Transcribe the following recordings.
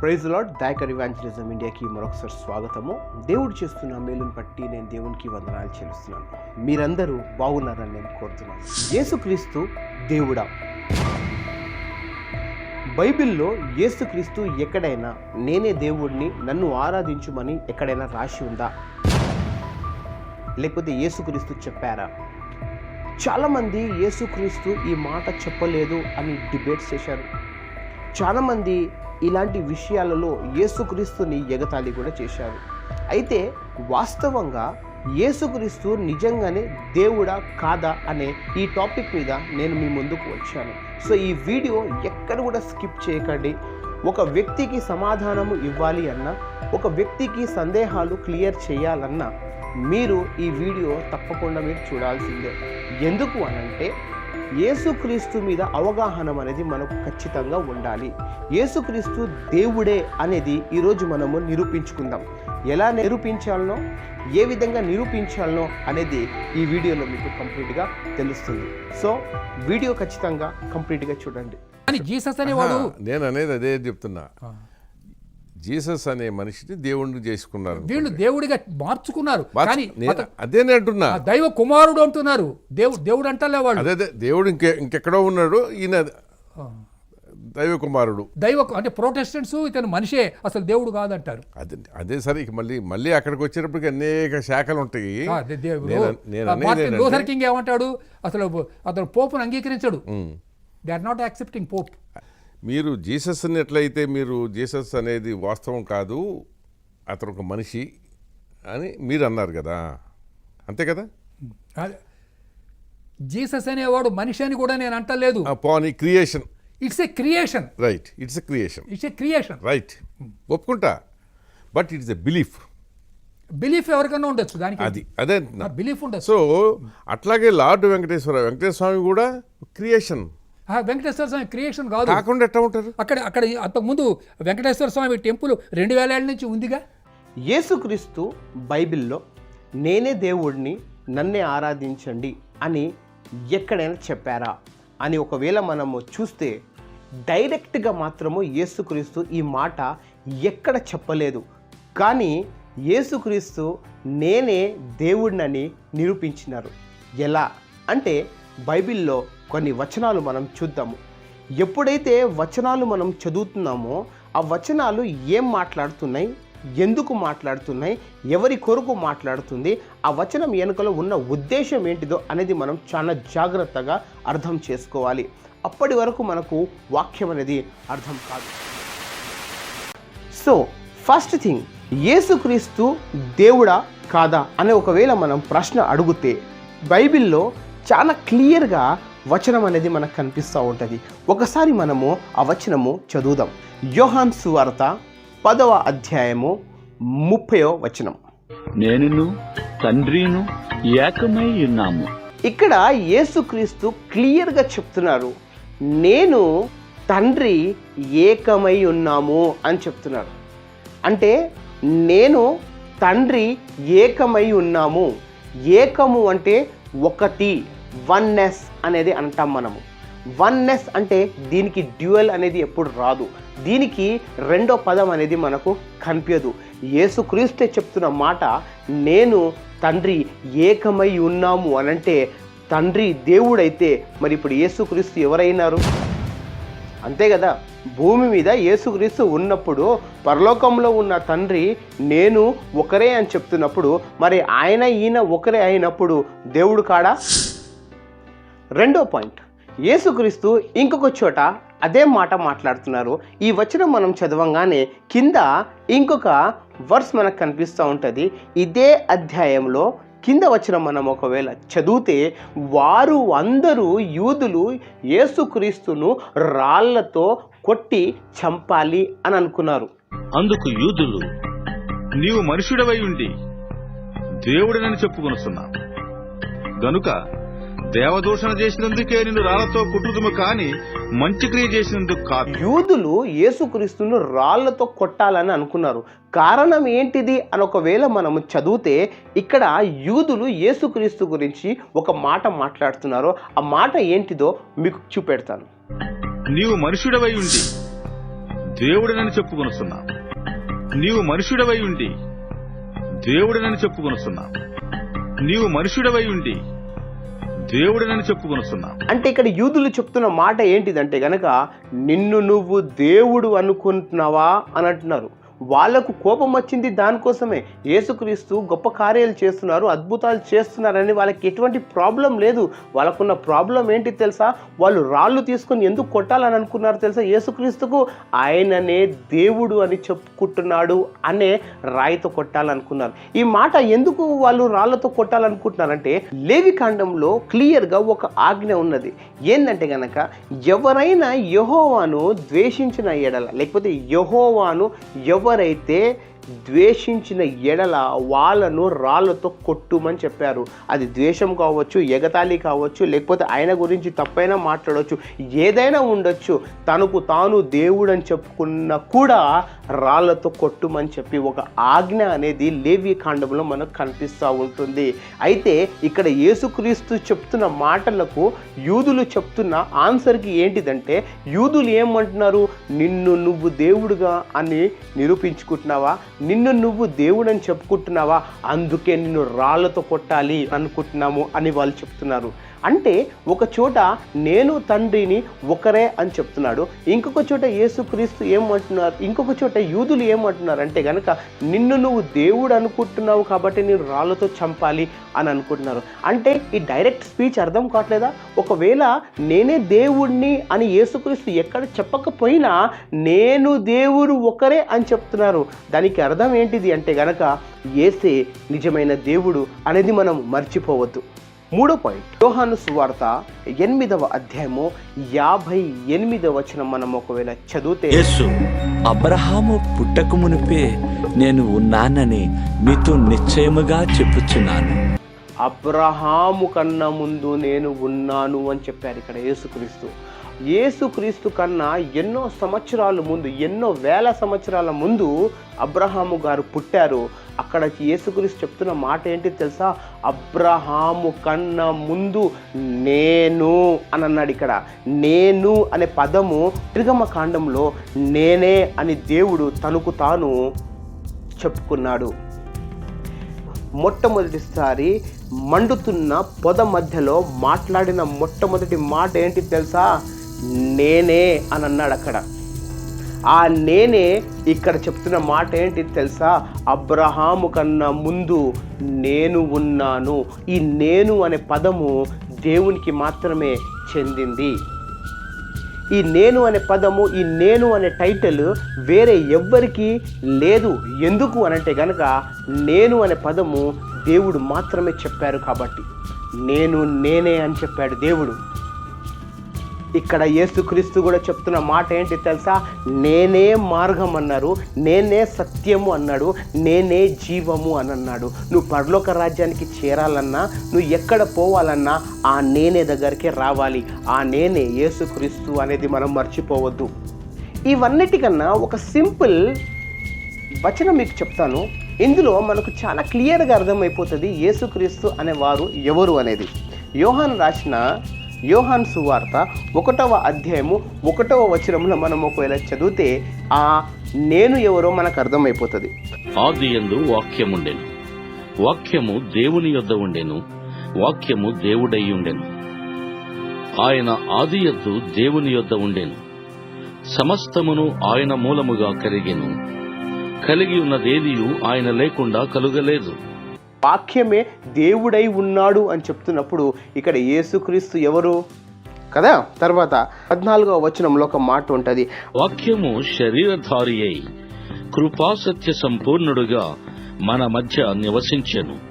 Praise lord Dayakar evangelism ఇండియాకి మరొకసారి స్వాగతము. దేవుడు చేస్తున్న మేలుని బట్టి నేను దేవునికి వందనాలు చెల్లిస్తున్నాను. మీరందరూ బాగున్నారని నేను కోరుతున్నాను. యేసుక్రీస్తు దేవుడా. బైబిల్లో యేసుక్రీస్తు ఎక్కడైనా నేనే దేవుడిని నన్ను ఆరాధించుమని ఎక్కడైనా రాసి ఉందా? లేకపోతే యేసుక్రీస్తు చెప్పారా? చాలామంది యేసుక్రీస్తు ఈ మాట చెప్పలేదు అని డిబేట్స్ చేశారు. చాలామంది ఇలాంటి విషయాలలో యేసుక్రీస్తుని ఎగతాళి కూడా చేశారు. అయితే వాస్తవంగా యేసుక్రీస్తు నిజంగానే దేవుడా కాదా అనే ఈ టాపిక్ మీద నేను మీ ముందుకు వచ్చాను. సో ఈ వీడియో ఎక్కడ కూడా స్కిప్ చేయకండి. ఒక వ్యక్తికి సమాధానము ఇవ్వాలి అన్నా ఒక వ్యక్తికి సందేహాలు క్లియర్ చేయాలన్నా మీరు ఈ వీడియో తప్పకుండా మీరు చూడాల్సిందే. ఎందుకు అనంటే యేసుక్రీస్తు మీద అవగాహన అనేది మనకు ఖచ్చితంగా ఉండాలి. యేసుక్రీస్తు దేవుడే అనేది ఈరోజు మనము నిరూపించుకుందాం. ఎలా నిరూపించాలనో ఏ విధంగా నిరూపించాలనో అనేది ఈ వీడియోలో మీకు కంప్లీట్గా తెలుస్తుంది. సో వీడియో ఖచ్చితంగా కంప్లీట్గా చూడండి. కానీ జీసస్ అనేవాడు నేను అనేది అదే చెప్తున్నా. జీసస్ అనే మనిషిని దేవుణ్ణి చేసుకున్నారు వీళ్ళు దేవుడిగా మార్చుకున్నారు. కానీ అదేనే అంటున్నా. దైవ కుమారుడు అంటున్నారు. దేవుడు దేవుడు అంటలే వాళ్ళు. అదే అదే దేవుడు ఇంకే ఇంకెక్కడో ఉన్నాడు ఈయన. దైవ కుమారుడు. దైవ అంటే ప్రొటెస్టెంట్స్ ఇతను మనిషే అసలు దేవుడు కాదంటారు. అదే అదే సరే ఇక మళ్ళీ మళ్ళీ అక్కడికి వచ్చేటప్పటికి అనేక శాఖలు ఉంటాయి. లూథర్ కింగ్ ఏమంటాడు? అసలు అతను పోపును అంగీకరించడు. They are not accepting pope మీరు జీసస్ని ఎట్లయితే మీరు జీసస్ అనేది వాస్తవం కాదు అతను ఒక మనిషి అని మీరు అన్నారు కదా. అంతే కదా? జీసస్ అనేవాడు మనిషి అని కూడా నేను అంటలేదు. పోనీ creation it's a creation right it's a creation it's a creation right ఒప్పుకుంటా? But it's a belief belief ఎవరికైనా ఉండొచ్చు దానికి. అది అదే బిలీఫ్ ఉండొచ్చు. సో అట్లాగే లార్డ్ వెంకటేశ్వర వెంకటేశ్వర స్వామి కూడా క్రియేషన్ వెంకటేశ్వర స్వామి క్రియేషన్ కాదు. కాకుండా ఎట్లా ఉంటారు? అక్కడ అక్కడ అంతకుముందు వెంకటేశ్వర స్వామి టెంపుల్ రెండు వేల ఏళ్ళ నుంచి ఉందిగా? యేసుక్రీస్తు బైబిల్లో నేనే దేవుడిని నన్నే ఆరాధించండి అని ఎక్కడైనా చెప్పారా? అని ఒకవేళ మనము చూస్తే డైరెక్ట్గా మాత్రము యేసుక్రీస్తు ఈ మాట ఎక్కడ చెప్పలేదు. కానీ యేసుక్రీస్తు నేనే దేవుడినని నిరూపించినారు. ఎలా? అంటే బైబిల్లో కొన్ని వచనాలు మనం చూద్దాము. ఎప్పుడైతే వచనాలు మనం చదువుతున్నామో ఆ వచనాలు ఏం మాట్లాడుతున్నాయి? ఎందుకు మాట్లాడుతున్నాయి? ఎవరి కొరకు మాట్లాడుతుంది? ఆ వచనం వెనుకలో ఉన్న ఉద్దేశం ఏంటిదో అనేది మనం చాలా జాగ్రత్తగా అర్థం చేసుకోవాలి. అప్పటి వరకు మనకు వాక్యం అనేది అర్థం కాదు. సో ఫస్ట్ థింగ్ యేసుక్రీస్తు దేవుడా కాదా? అనే ఒకవేళ మనం ప్రశ్న అడిగితే బైబిల్లో చాలా క్లియర్గా వచనం అనేది మనకు కనిపిస్తూ ఉంటుంది. ఒకసారి మనము ఆ వచనము చదువుదాం. యోహాన్ సువార్త పదవ అధ్యాయము ముప్పయో వచనం. నేనును తండ్రిను ఏకమై ఉన్నాము. ఇక్కడ యేసుక్రీస్తు క్లియర్గా చెప్తున్నారు. నేను తండ్రి ఏకమై ఉన్నాము అని చెప్తున్నారు. అంటే నేను తండ్రి ఏకమై ఉన్నాము. ఏకము అంటే ఒకటి. వన్నెస్ అనేది అంటాం మనము. వన్నెస్ అంటే దీనికి డ్యూయల్ అనేది ఎప్పుడు రాదు. దీనికి రెండో పదం అనేది మనకు కనిపించదు యేసుక్రీస్తే చెప్తున్న మాట నేను తండ్రి ఏకమై ఉన్నాము అనంటే తండ్రి దేవుడైతే మరి ఇప్పుడు యేసుక్రీస్తు ఎవరైనారు? అంతే కదా. భూమి మీద యేసుక్రీస్తు ఉన్నప్పుడు పరలోకంలో ఉన్న తండ్రి నేను ఒకరే అని చెప్తున్నప్పుడు మరి ఆయన ఈయన ఒకరే అయినప్పుడు దేవుడు కాడా? రెండో పాయింట్. యేసుక్రీస్తు ఇంకొక చోట అదే మాట మాట్లాడుతున్నారు. ఈ వచనం మనం చదవంగానే కింద ఇంకొక వర్స్ మనకు కనిపిస్తూ ఉంటుంది. ఇదే అధ్యాయంలో కింద వచ్చిన మనం ఒకవేళ చదివితే వారు అందరూ యూదులు యేసుక్రీస్తును రాళ్ళతో కొట్టి చంపాలి అని అనుకున్నారు. అందుకు యూదులు నీవు మనుషుడవై ఉండి దేవుడినని చెప్పుకొనుచున్నావు గనుక దేవదూషణ చేసినందుకే నిన్ను రాళ్ళతో కుట్టుదుము కాని మంచి క్రియ చేసినందుకు కాదు. యూదులు యేసుక్రీస్తును రాళ్ళతో కొట్టాలని అనుకున్నారు. కారణం ఏంటిది అని ఒకవేళ మనము చదివితే ఇక్కడ యూదులు యేసుక్రీస్తు గురించి ఒక మాట మాట్లాడుతున్నారు ఆ మాట ఏంటిదో మీకు చూపెడతాను. నీవు మనుషుడవై ఉండి దేవుడనని చెప్పుకొనుచున్నావు. నీవు మనుషుడవై ఉండి దేవుడనని చెప్పుకొనుచున్నావు. నీవు మనుషుడవై ఉండి దేవుడినని చెప్పుకొనుచున్నావు అంటే ఇక్కడ యూదులు చెప్తున్న మాట ఏంటిదంటే గనక నిన్ను నువ్వు దేవుడు అనుకుంటున్నావా? అని అంటున్నారు. వాళ్ళకు కోపం వచ్చింది దానికోసమే. యేసుక్రీస్తు గొప్ప కార్యాలు చేస్తున్నారు అద్భుతాలు చేస్తున్నారని వాళ్ళకి ఎటువంటి ప్రాబ్లం లేదు. వాళ్ళకున్న ప్రాబ్లం ఏంటి తెలుసా? వాళ్ళు రాళ్ళు తీసుకొని ఎందుకు కొట్టాలని అనుకున్నారు తెలుసా? యేసుక్రీస్తుకు ఆయననే దేవుడు అని చెప్పుకుంటున్నాడు అనే రాయితో కొట్టాలనుకున్నారు. ఈ మాట ఎందుకు వాళ్ళు రాళ్ళతో కొట్టాలనుకుంటున్నారంటే లేవి కాండంలో క్లియర్గా ఒక ఆజ్ఞ ఉన్నది. ఏంటంటే గనక ఎవరైనా యహోవాను ద్వేషించిన ఎడల లేకపోతే యహోవాను ఎవరైతే ద్వేషించిన ఎడల వాళ్ళను రాళ్ళతో కొట్టుమని చెప్పారు. అది ద్వేషం కావచ్చు ఎగతాళి కావచ్చు లేకపోతే ఆయన గురించి తప్పైనా మాట్లాడవచ్చు ఏదైనా ఉండొచ్చు. తనకు తాను దేవుడు అని చెప్పుకున్న కూడా రాళ్ళతో కొట్టుమని చెప్పి ఒక ఆజ్ఞ అనేది లేవి కాండంలో మనకు కనిపిస్తూ ఉంటుంది. అయితే ఇక్కడ యేసుక్రీస్తు చెప్తున్న మాటలకు యూదులు చెప్తున్న ఆన్సర్కి ఏంటిదంటే యూదులు ఏమంటున్నారు? నిన్ను నువ్వు దేవుడుగా అని నిరూపించుకుంటున్నావా? నిన్ను నువ్వు దేవుడని చెప్పుకుంటున్నావా? అందుకే నిన్ను రాళ్ళతో కొట్టాలి అనుకుంటున్నాము అని వాళ్ళు చెప్తున్నారు. అంటే ఒక చోట నేను తండ్రిని ఒకరే అని చెప్తున్నాడు. ఇంకొక చోట యేసుక్రీస్తు ఏమంటున్నారు? ఇంకొక చోట యూదులు ఏమంటున్నారు? అంటే కనుక నిన్ను నువ్వు దేవుడు అనుకుంటున్నావు కాబట్టి నేను రాళ్ళతో చంపాలి అని అనుకుంటున్నారు. అంటే ఈ డైరెక్ట్ స్పీచ్ అర్థం కావట్లేదా? ఒకవేళ నేనే దేవుణ్ణి అని యేసుక్రీస్తు ఎక్కడ చెప్పకపోయినా నేను దేవుడు ఒకరే అని చెప్తున్నారు. దానికి అర్థం ఏంటిది అంటే గనక ఏసే నిజమైన దేవుడు అనేది మనం మర్చిపోవద్దు. మూడో పాయింట్. యోహాను సువార్త ఎనిమిదవ అధ్యాయము యాభై ఎనిమిదవ వచనం మనం ఒకవేళ చదివితే యేసు అబ్రహాము పుట్టక మునిపే నేను ఉన్నానని మీతో నిశ్చయముగా చెప్పుచున్నాను. అబ్రహాము కన్నా ముందు నేను ఉన్నాను అని చెప్పారు ఇక్కడ యేసుక్రీస్తు. యేసుక్రీస్తు కన్నా ఎన్నో సంవత్సరాల ముందు ఎన్నో వేల సంవత్సరాల ముందు అబ్రహాము గారు పుట్టారు. అక్కడ యేసుక్రీస్తు చెప్తున్న మాట ఏంటి తెలుసా? అబ్రహాము కన్నా ముందు నేను అని అన్నాడు ఇక్కడ. నేను అనే పదము త్రిగమ కాండంలో నేనే అని దేవుడు తనకు తాను చెప్పుకున్నాడు. మొట్టమొదటిసారి మండుతున్న పొద మధ్యలో మాట్లాడిన మొట్టమొదటి మాట ఏంటి తెలుసా? నేనే అని అన్నాడు అక్కడ. ఆ నేనే ఇక్కడ చెప్తున్న మాట ఏంటి తెలుసా? అబ్రహాము కన్నా ముందు నేను ఉన్నాను. ఈ నేను అనే పదము దేవునికి మాత్రమే చెందింది. ఈ నేను అనే పదము ఈ నేను అనే టైటిల్ వేరే ఎవ్వరికి లేదు. ఎందుకు అనంటే గనక నేను అనే పదము దేవుడు మాత్రమే చెప్పారు కాబట్టి. నేను నేనే అని చెప్పాడు దేవుడు. ఇక్కడ యేసుక్రీస్తు కూడా చెప్తున్న మాట ఏంటి తెలుసా? నేనే మార్గం అన్నారు నేనే సత్యము అన్నాడు నేనే జీవము అని అన్నాడు. నువ్వు పరలోక రాజ్యానికి చేరాలన్నా నువ్వు ఎక్కడ పోవాలన్నా ఆ నేనే దగ్గరికి రావాలి. ఆ నేనే యేసుక్రీస్తు అనేది మనం మర్చిపోవద్దు. ఇవన్నిటికన్నా ఒక సింపుల్ వచనం మీకు చెప్తాను. ఇందులో మనకు చాలా క్లియర్గా అర్థమైపోతుంది యేసుక్రీస్తు అనేవారు ఎవరు అనేది. యోహాన్ రాసిన యోహాన్ సువార్త ఒకటవ అధ్యాయము ఒకటవ వచనంలో మనం ఒకవేళ చదివితే ఆ నేను ఎవరో మనకు అర్థమైపోతుంది. ఆది వాక్యం ఉండేను వాక్యము దేవుని యొద్ద ఉండెను. వాక్యము దేవుడై ఉండెను. ఆయన ఆది యొద్దు దేవుని యొద్ద ఉండెను. సమస్తమును ఆయన మూలముగా కలిగెను కలిగి ఉన్నదేదియు ఆయన లేకుండా కలుగలేదు. వాక్యమే దేవుడై ఉన్నాడు అని చెప్తున్నప్పుడు ఇక్కడ యేసుక్రీస్తు ఎవరు? కదా? తర్వాత పద్నాలుగవ వచనంలో ఒక మాట ఉంటుంది. వాక్యము శరీరధారి అయి కృపాసత్య సంపూర్ణుడుగా మన మధ్య నివసించను.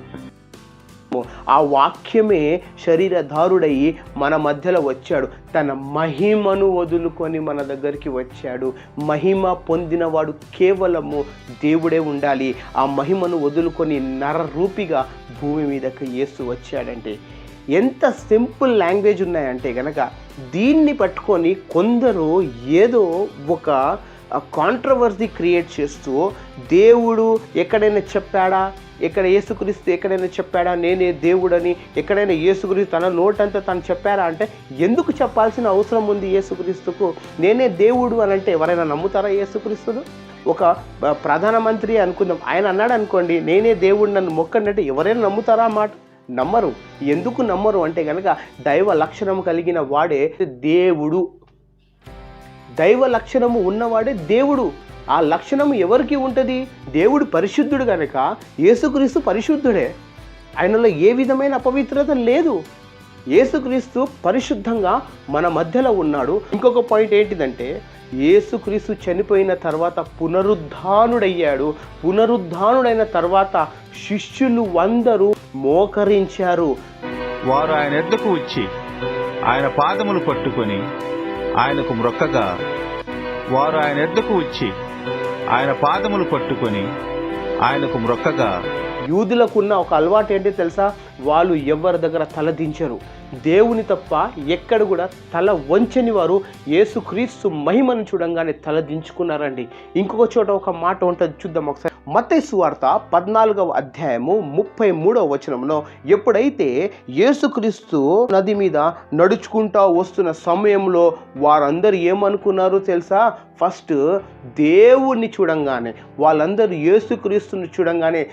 ఆ వాక్యమే శరీరధారుడయి మన మధ్యలో వచ్చాడు. తన మహిమను వదులుకొని మన దగ్గరికి వచ్చాడు. మహిమ పొందినవాడు కేవలము దేవుడే ఉండాలి. ఆ మహిమను వదులుకొని నరరూపిగా భూమి మీదకి యేసు వచ్చాడంటే ఎంత సింపుల్ లాంగ్వేజ్ ఉన్నాయంటే కనుక దీన్ని పట్టుకొని కొందరు ఏదో ఒక కాంట్రవర్సీ క్రియేట్ చేస్తూ దేవుడు ఎక్కడైనా చెప్పాడా? ఎక్కడ యేసుక్రీస్తు ఎక్కడైనా చెప్పాడా? నేనే దేవుడని ఎక్కడైనా యేసుక్రీస్తు తన నోటంతా తను చెప్పారా? అంటే ఎందుకు చెప్పాల్సిన అవసరం ఉంది యేసుక్రీస్తుకు? నేనే దేవుడు అని అంటే ఎవరైనా నమ్ముతారా యేసుక్రీస్తును? ఒక ప్రధానమంత్రి అనుకుందాం. ఆయన అన్నాడు అనుకోండి నేనే దేవుడు నన్ను మొక్కండి ఎవరైనా నమ్ముతారా మాట? నమ్మరు. ఎందుకు నమ్మరు? అంటే కనుక దైవ లక్షణం కలిగిన వాడే దేవుడు. దైవ లక్షణము ఉన్నవాడే దేవుడు. ఆ లక్షణము ఎవరికి ఉంటుంది? దేవుడు పరిశుద్ధుడు కనుక యేసుక్రీస్తు పరిశుద్ధుడే. ఆయనలో ఏ విధమైన అపవిత్రత లేదు. యేసుక్రీస్తు పరిశుద్ధంగా మన మధ్యలో ఉన్నాడు. ఇంకొక పాయింట్ ఏంటిదంటే యేసుక్రీస్తు చనిపోయిన తర్వాత పునరుద్ధానుడయ్యాడు. పునరుద్ధానుడైన తర్వాత శిష్యులు అందరూ మోకరించారు. వారు ఆయన ఎద్దకు వచ్చి ఆయన పాదములు పట్టుకొని ఆయనకు మ్రొక్కగా వారు ఆయన ఎద్దకు వచ్చి ఆయన పాదములు పట్టుకొని ఆయనకు మ్రొక్కగా యూదులకున్న ఒక అలవాటు ఏంటి తెలుసా? వాళ్ళు ఎవరి దగ్గర తలదించరు దేవుని తప్ప ఎక్కడ కూడా తల వంచని వారు యేసుక్రీస్తు మహిమను చూడంగానే తల దించుకున్నారండి. ఇంకొక చోట ఒక మాట ఉంటుంది చూద్దాం ఒకసారి. మత్తయి సువార్త పద్నాలుగవ అధ్యాయము ముప్పై మూడవ వచనంలో ఎప్పుడైతే యేసుక్రీస్తు నది మీద నడుచుకుంటా వస్తున్న సమయంలో వారందరూ ఏమనుకున్నారు తెలుసా? ఫస్ట్ దేవుణ్ణి చూడంగానే వాళ్ళందరూ యేసుక్రీస్తుని చూడంగానే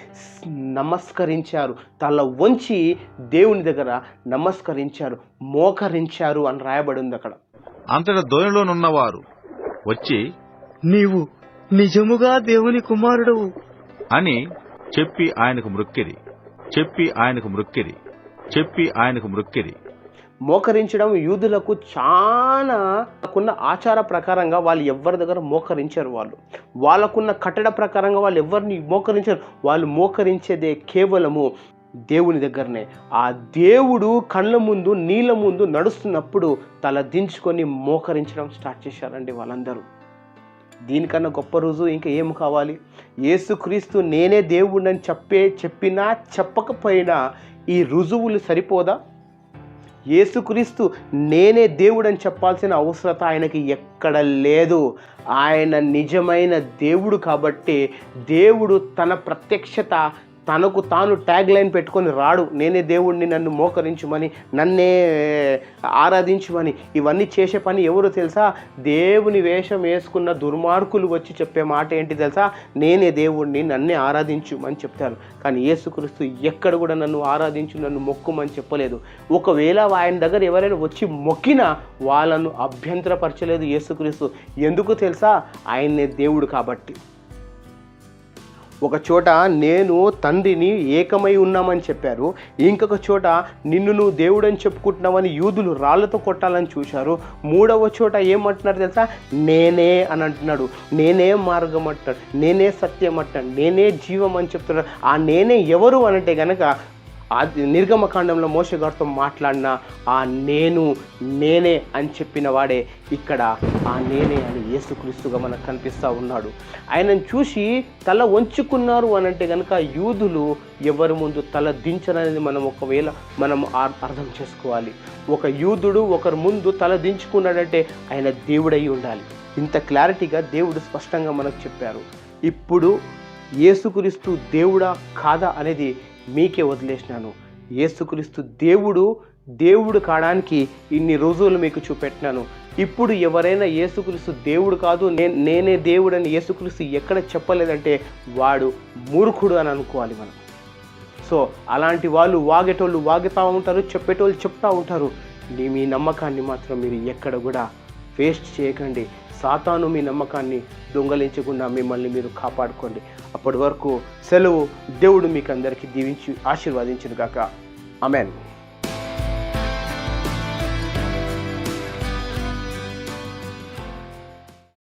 నమస్కరించారు. తల వంచి దేవుని దగ్గర నమస్కరించారు మోకరించారు అని రాయబడి ఉంది అక్కడ. అంతట ధోనిలోనున్నవారు వచ్చి నీవు నిజముగా దేవుని కుమారుడవు. అని చెప్పి ఆయనకు మృక్కిరి చెప్పి ఆయనకు మృక్కిరి చెప్పి ఆయనకు మృక్కిరి. మోకరించడం యూదులకు చాలా ఉన్న ఆచార ప్రకారంగా వాళ్ళు ఎవరి దగ్గర మోకరించారు వాళ్ళు. వాళ్ళకున్న కట్టడ ప్రకారంగా వాళ్ళు ఎవరిని మోకరించారు. వాళ్ళు మోకరించేదే కేవలము దేవుని దగ్గరనే. ఆ దేవుడు కళ్ళ ముందు నీళ్ళ ముందు నడుస్తున్నప్పుడు తల దించుకొని మోకరించడం స్టార్ట్ చేశారండి వాళ్ళందరూ. దీనికన్నా గొప్ప రుజువు ఇంకా ఏం కావాలి? యేసుక్రీస్తు నేనే దేవుడిని చెప్పే చెప్పినా చెప్పకపోయినా ఈ రుజువులు సరిపోదా? యేసుక్రీస్తు నేనే దేవుడని చెప్పాల్సిన అవసరత ఆయనకి ఎక్కడ లేదు. ఆయన నిజమైన దేవుడు కాబట్టి దేవుడు తన ప్రత్యక్షత తనకు తాను ట్యాగ్ లైన్ పెట్టుకొని రాడు. నేనే దేవుడిని నన్ను మోకరించమని నన్నే ఆరాధించమని ఇవన్నీ చేసే పని ఎవరు తెలుసా? దేవుని వేషం వేసుకున్న దుర్మార్గులు వచ్చి చెప్పే మాట ఏంటి తెలుసా? నేనే దేవుడిని నన్నే ఆరాధించు అని చెప్తారు. కానీ యేసుక్రీస్తు ఎక్కడ కూడా నన్ను ఆరాధించు నన్ను మొక్కుమని చెప్పలేదు. ఒకవేళ ఆయన దగ్గర ఎవరైనా వచ్చి మొక్కినా వాళ్ళను అభ్యంతరపరచలేదు యేసుక్రీస్తు. ఎందుకు తెలుసా? ఆయన్నే దేవుడు కాబట్టి. ఒక చోట నేను తండ్రిని ఏకమై ఉన్నామని చెప్పారు. ఇంకొక చోట నిన్ను నువ్వు దేవుడని చెప్పుకుంటున్నావని యూదులు రాళ్ళతో కొట్టాలని చూశారు. మూడవ చోట ఏమంటున్నారు తెలుసా? నేనే అని అంటున్నాడు. నేనే మార్గం అంటాడు నేనే సత్యం అంటాడు నేనే జీవం అని చెప్తున్నాడు. ఆ నేనే ఎవరు అనంటే కనుక నిర్గమకాండంలో మోస గారితో మాట్లాడిన ఆ నేను నేనే అని చెప్పిన వాడే ఇక్కడ ఆ నేనే అని యేసుక్రీస్తుగా మనకు కనిపిస్తూ ఉన్నాడు. ఆయనను చూసి తల వంచుకున్నారు అని అంటే కనుక యూదులు ఎవరి ముందు తల దించరనేది మనం ఒకవేళ మనం అర్థం చేసుకోవాలి. ఒక యూదుడు ఒకరి ముందు తల దించుకున్నాడంటే ఆయన దేవుడై ఉండాలి. ఇంత క్లారిటీగా దేవుడు స్పష్టంగా మనకు చెప్పారు. ఇప్పుడు యేసుక్రీస్తు దేవుడా కాదా అనేది మీకే వదిలేసినాను. యేసుక్రీస్తు దేవుడు దేవుడు కావడానికి ఇన్ని రోజులు మీకు చూపెట్టినాను. ఇప్పుడు ఎవరైనా యేసుక్రీస్తు దేవుడు కాదు నేను నేనే దేవుడు అని యేసుక్రీస్తు ఎక్కడ చెప్పలేదంటే వాడు మూర్ఖుడు అని అనుకోవాలి మనం. సో అలాంటి వాళ్ళు వాగేటోళ్ళు వాగుతూ ఉంటారు చెప్పేటోళ్ళు చెప్తూ ఉంటారు. నీ మీ నమ్మకాన్ని మాత్రం మీరు ఎక్కడ కూడా వేస్ట్ చేయకండి. సాతాను మీ నమ్మకాన్ని దొంగలించకుండా మిమ్మల్ని మీరు కాపాడుకోండి. అప్పటి వరకు సెలవు దేవుడు మీకు అందరికీ దీవించి ఆశీర్వదించును కాక అమెన్